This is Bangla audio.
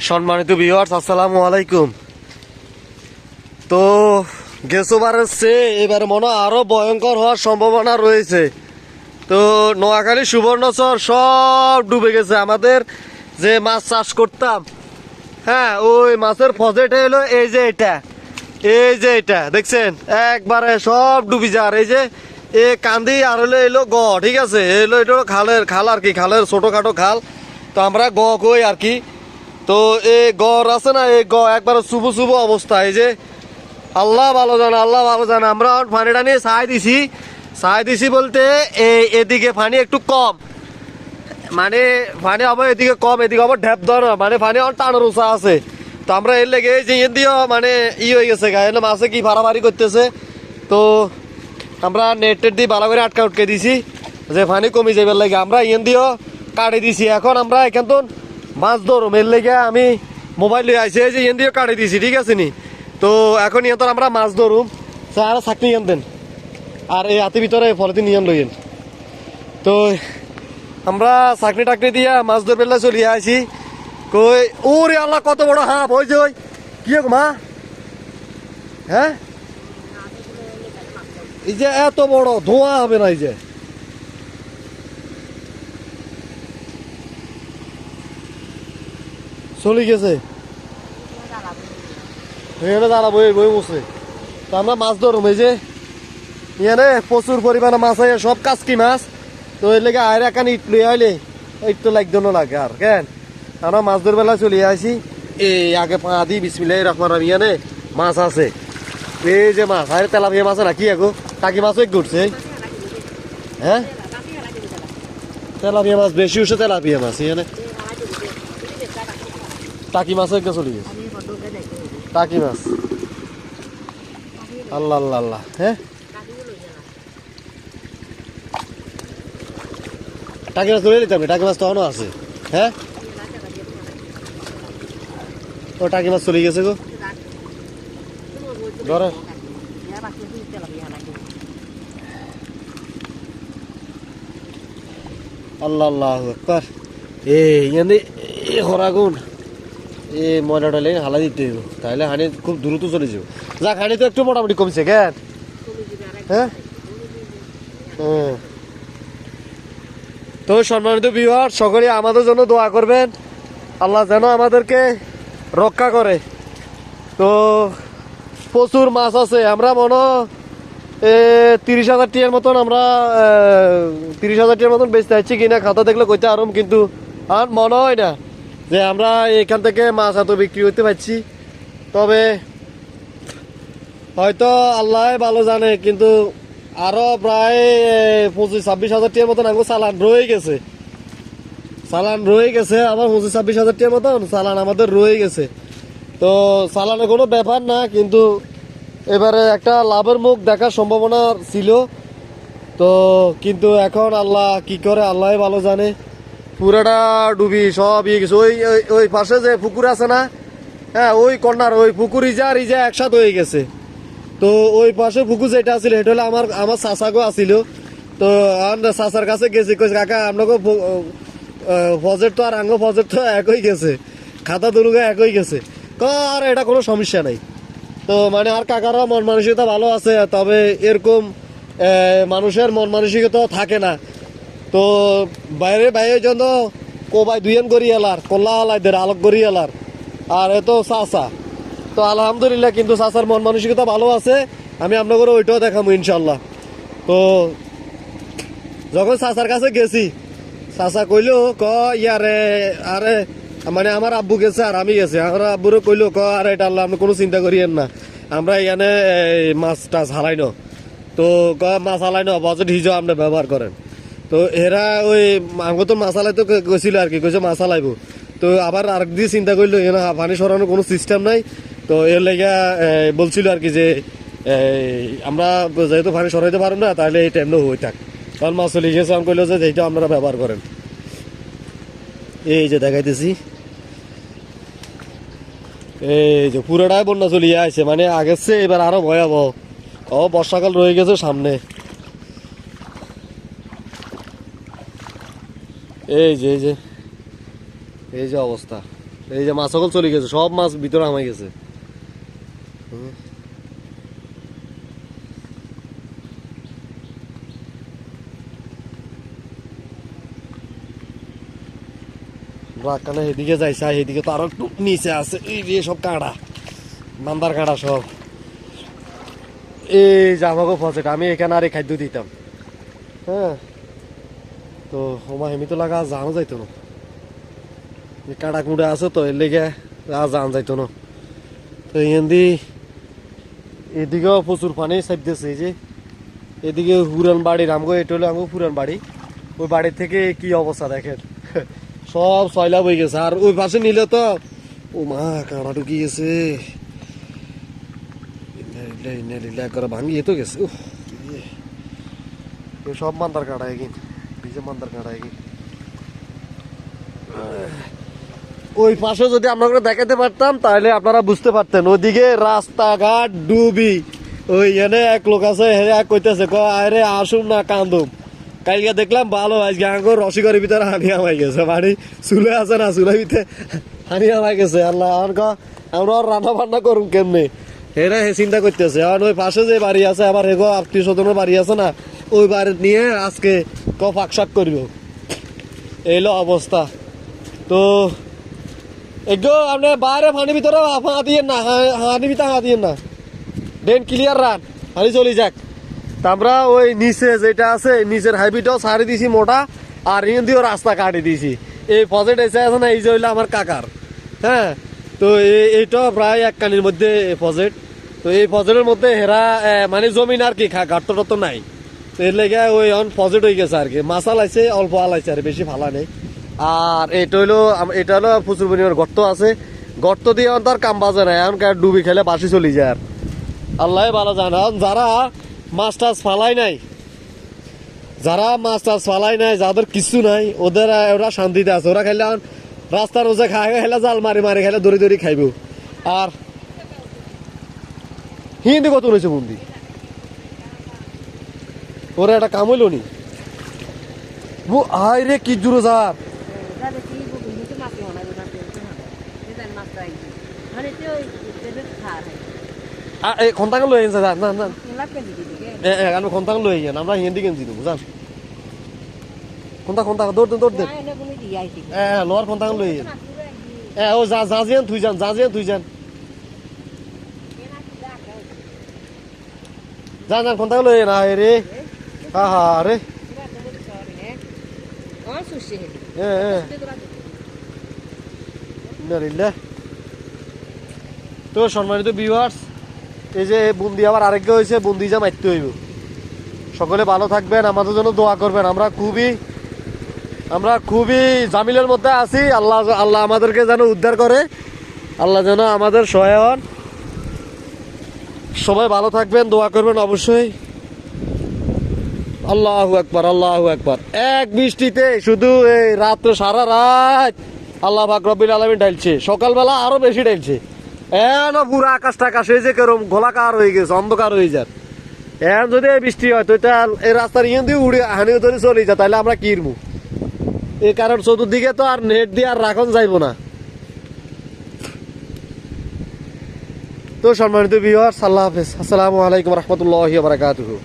সম্মানিত ভিউয়ার্স আসসালামু আলাইকুম। তো গেছোবারের চেয়ে এবার মনে হয় আরও ভয়ঙ্কর হওয়ার সম্ভাবনা রয়েছে। তো, নোয়াখালী সুবর্ণচর সব ডুবে গেছে। আমাদের যে মাছ চাষ করতাম হ্যাঁ ওই মাছের ফজেটা এলো এই যে এটা, এই যে এটা, দেখছেন? একবারে সব ডুবি যার এই যে, এ কান্দি আর হলো এলো গ, ঠিক আছে? এলো এটা খালের, খাল আর কি, খালের ছোটোখাটো খাল। তো আমরা গ কই আর কি তো এই গড় আছে না, এই গ একবার শুভ শুভ অবস্থা। এই যে আল্লাহ ভালো জানে, আল্লাহ ভালো জানে। আমরা পানিটা নিয়ে সাই দিছি। সাই দিছি বলতে এই এদিকে পানি একটু কম। মানে পানি আবার এদিকে কম, এদিকে আবার ঢ্যাপ ধর মানে পানি আমার টানোর উঁচা আছে। তো আমরা এর লেগে যে ইয়ে দিয়েও মানে ই হয়ে গেছে গায়ে মাছে কি ফাড়াফাড়ি করতেছে। তো আমরা নেট টেট দিয়ে ভালো করে আটকা উটকে দিছি। যে পানি কমে যাবে লাগে আমরা ইয়েন দিয়েও কাটে দিছি। এখন আমরা এখান তো মাছ ধরুম এর লেগে আমি মোবাইল লিয়ে আইসি এই যে ইয়েন দিয়েও কাটে দিছি, ঠিক আছে নি? তো এখন ইয়ে আমরা মাছ ধরুম আর চাকনি দেন। আর এই হাতের ভিতরে ফলতি নিয়ন লইয়েন। তো আমরা চাকরি টাকরি দিয়া মাছ ধর পেলে চলিয়ে আসি কই ওরে আল্লাহ, কত বড় হাঁপ ওই যে ওই। কি গো মা? হ্যাঁ? এই যে এত বড়, ধোঁয়া হবে না, এই যে। চলে গেছে। এখানে দাঁড়াবো এই বই বসে তো আমরা মাছ ধরুম এই যে। ইয়ানে প্রচুর পরিমাণে মাছ হয় সব কাজকি মাছ। তো এর লেগে আয়ের একান ইট লই আইলে ইট তো লাগতো না লাগে আর কেন আমরা মাছ ধর বেলা চলে আসি এই আগে পা দি বিসমিল্লাহ রহমান রহিম ইয়ানে মাছ আছে। এই যে মাছ আরে তেলাপিয়া মাছ না কি আগো টাকি মাছও এক ঘুরছে হ্যাঁ তেলাপিয়া মাছ বেশি উঠছে তেলাপিয়া মাছ ইয়ানে টাকি মাছও একটা চলে গেছে টাকি মাছ আল্লাহ আল্লাহ আল্লাহ হ্যাঁ টাকি মাছ তুলে নিতে হবে টাকি মাছ তখনও আছে হ্যাঁ ও টাকি মাছ চলে গেছে গো ধরে আল্লাহ আল্লাহ একবার এ ইয়ানি এ হরাগুন এ ময়লাটা লেগে হালা দিতে হইব। তাহলে হানি খুব দ্রুত চলে যাব। যাক, হানি তো একটু মোটামুটি কমছে কেন হ্যাঁ? হুম তো সম্মানিত বিহার সকলে আমাদের জন্য দোয়া করবেন। আল্লাহ যেন আমাদেরকে রক্ষা করে। তো প্রচুর মাছ আছে। আমরা মনে তিরিশ হাজার টিয়ার মতন আমরা তিরিশ হাজার টিয়ার মতন বেচতে চাইছি কিনা, খাতা দেখলে কইতে আরম কিন্তু আর মনে হয় না। যে আমরা এখান থেকে মাছ এত বিক্রি করতে পারছি। তবে হয়তো আল্লাহ ভালো জানে, কিন্তু আরও প্রায় পঁচিশ, ছাব্বিশ হাজার টিয়ার মতন আঙ্গু চালান রয়ে গেছে। চালান রয়ে গেছে আমার পঁচিশ, ছাব্বিশ হাজার টিয়ার মতন চালান আমাদের রয়ে গেছে। তো চালানের কোনো ব্যাপার না, কিন্তু এবারে একটা লাভের মুখ দেখার সম্ভাবনা ছিল। তো কিন্তু এখন আল্লাহ কি করে, আল্লাহ ভালো জানে। পুরাটা ডুবি, সব ইয়ে গেছে। ওই ওই- পাশে যে পুকুর আছে না হ্যাঁ ওই কর্নার, ওই পুকুর ইজা আর ইজা একসাথে হয়ে গেছে। তো ওই পাশে পুকুর যেটা আছিল, সেটা হলো আমার আমার চাচাগো আছিল। তো আমরা চাচার কাছে গেছি, কইছে, কাকা আপনাকে ফজেট তো আর আঙ্গ ফজেট তো একই গেছে। খাতা দুলুগা একই গেছে। আর, এটা কোনো সমস্যা নাই। তো মানে আর কাকারও মন মানসিকতা ভালো আছে, তবে এরকম মানুষের মন মানসিকতা থাকে না। তো বাইরে বাইরে জন্য কোবাই দুইয়ান করি এলার, কল্লা আলাইদের আলোক করি এলার। আর এত চাচা। তো আলহামদুলিল্লাহ কিন্তু চাচার মন মানসিকতা ভালো আছে, আমি আপনাদের ওইটাও দেখাবো ইনশাল্লাহ তো যখন চাচার কাছে গেছি, চাচা কইলো, ক, ইয়ারে, আরে মানে আমার আব্বু গেছে আর আমি গেছি। আমার আব্বুরও কইলো, ক, আরে, এটা আল্লাহ, আপনি কোনো চিন্তা করিয়েন না। আমরা এখানে মাছ টাছ হালাই ন তো ক, মাছ হালাই ন বাজেট হিজো আপনি ব্যবহার করেন। তো এরা ওই আমাকে তো মাছ হালাই তো গেছিল আর কি কইছে মাছ হালাইবো তো আবার আরেক দিয়ে চিন্তা করল এখানে পানি সরানোর কোনো সিস্টেম নাই। তো এর লেগে বলছিল আর কি যে আমরা যেহেতু পানি সরাইতে পারব না তাহলে এই টাইমটা হয়ে থাক। কারণ মাছ চলে গেছে, আমি কইলো যে এইটা আপনারা ব্যবহার করেন। এই যে দেখাইতেছি। এই যে পুরোটাই বন্যা চলিয়ে আছে মানে আগের চেয়ে এবার আরও ভয়াবহ। ও বর্ষাকাল রয়ে গেছে সামনে। এই যে এই যে। এই যে অবস্থা। এই যে মাছ সকল চলে গেছে, সব মাছ ভিতরে আমায় গেছে। রাখানে এদিকে যাইছে এদিকে তো আরও একটু নিচে আছে, এই যে সব কাঁড়া, মান্দার কাঁড়া সব। এই আমাকে ফসেট আমি এখানে আরে খাদ্য দিতাম। হ্যাঁ? তো আমার হেমি তো লাগা জানো যাইতো না। এই কাঁড়া আছে তো এর লেগে জান যাইতো না। তো এন্দি এদিকেও প্রচুর পানি চাপতেছে এই যে। এদিকে পুরান বাড়ি রামগো এটা হলো আমগো পুরান বাড়ি ওই বাড়ির থেকে কি অবস্থা দেখেন সব সয়লা বই গেছে আর ওই পাশে নিলে তো, ও মা কাঁড়া ঢুকি গেছে করে ভাঙিয়ে তো গেছে। সব মান্দার কাঁড়া এগিন ওই পাশে যদি আমরা দেখাতে পারতাম, তাহলে আপনারা বুঝতে পারতেন। ওইদিকে রাস্তাঘাট ডুবি। ওই এনে এক লোক আছে, হে এক কইতেছে ক আরে, আসুন না, কান্দুম। কালকে দেখলাম ভালো, আজকে আঙ্গ রসিকরের ভিতরে হানি আমাই গেছে। মানে চুলে আছে না চুলের ভিতরে হানি আমাই গেছে। আল্লাহ আর ক আমরা রান্না বান্না করুম কেমনে? হেরা হে চিন্তা করতেছে। আর ওই পাশে যে বাড়ি আছে, আবার হেগো আত্মীয় স্বজনের বাড়ি আছে না? ওই বাড়ি নিয়ে আজকে ক ফাঁকশাক করব। এইলো অবস্থা। তো একটু আপনি বাইরে পানি ভিতরে হাঁ দিয়ে না হানি ভিতরে হাঁ দিয়ে না। ডেন ক্লিয়ার রান হানি চলে যাক। তা আমরা ওই নিচে যেটা আছে, নিচের হাইবিটাও সারি দিছি মোটা, আর ইন দিয়েও রাস্তা কাটি দিছি। এই ফজেট এসে আছে না, এই যে হইল আমার কাকার। হ্যাঁ তো এই- এইটা প্রায় এক কানির মধ্যে ফজেট তো এই ফজেটের মধ্যে হেরা মানে জমিন আর কি, খা টত্ত নাই। এর লেগে ওই অন ফজেট হয়ে গেছে আর কি। মাছ আলাইছে, অল্প আলাইছে আর বেশি ভালা নেই। আর এটা হইল এটা হলো প্রচুর পরিমাণ গর্ত আছে। গর্ত দিয়ে অন তার কাম বাজে না, এখন ডুবি খেলে বাসি চলে যায় আর। আল্লাহ ভালো জানে যারা মাছ টাছ ফালাই নাই, যারা মাছ টাছ ফালাই নাই, যাদের কিছু নাই, ওদের, ওরা শান্তিতে আছে। ওরা খাইলে এখন রাস্তার রোজে খাই খাইলে জাল মারি মারি, খাইলে দড়ি দড়ি খাইব। আর হিন্দি কত রয়েছে বন্দি ওরা একটা কাম হইল নি? ও আয় রে, কি জুড়ো যার। খন্তাকে লই আনছে যান না না। di dige. এ এ, আমি খন্তাকে লই আইন আমরা হিন্দি গেঞ্জি দেবো যান খন্তা খন্তা দৌড় দেন দৌড় দেন Ya ene bunu di ai ti. এ লোয়ার খন্তাকে লই আইন এ ও যা যাজিয়ান তুই যান। যাজিয়ান তুই যান যান যান খন্তাকে লই আইন রে sushi he. এ এ তো সম্মানিত ভিউয়ার্স এই যে বুন্দি আবার আরেকটা হয়েছে বুন্দি যা মারতে হইব। সকলে ভালো থাকবেন আমাদের জন্য দোয়া করবেন। আমরা খুবই আমরা খুবই জামিলের মধ্যে আছি। আল্লাহ আল্লাহ আমাদেরকে যেন উদ্ধার করে। আল্লাহ যেন আমাদের সহায় হন। সবাই ভালো থাকবেন দোয়া করবেন অবশ্যই। আল্লাহ একবার আল্লাহ একবার এক বৃষ্টিতে শুধু এই রাত্রে, সারা রাত আল্লাহ পাক রব্বিল আলমিন ঢালছে। সকালবেলা আরও বেশি ঢালছে। এন পুরো আকাশ টাকাশ যে কেরম, গোলাকার হয়ে গেছে, অন্ধকার হয়ে যায় এখন যদি বৃষ্টি হয়, তো এই রাস্তার ইয়ে দিয়ে উড়ে হানিও ধরে চলে যায় তাহলে আমরা কিরমু এই কারণ চতুর্দিকে তো আর নেট দিয়ে আর রাখন যাইবো না। তো সম্মানিত বিহার সাল্লাহ হাফেজ। আসসালামু আলাইকুম রহমতুল্লাহ বারাকাতুহু।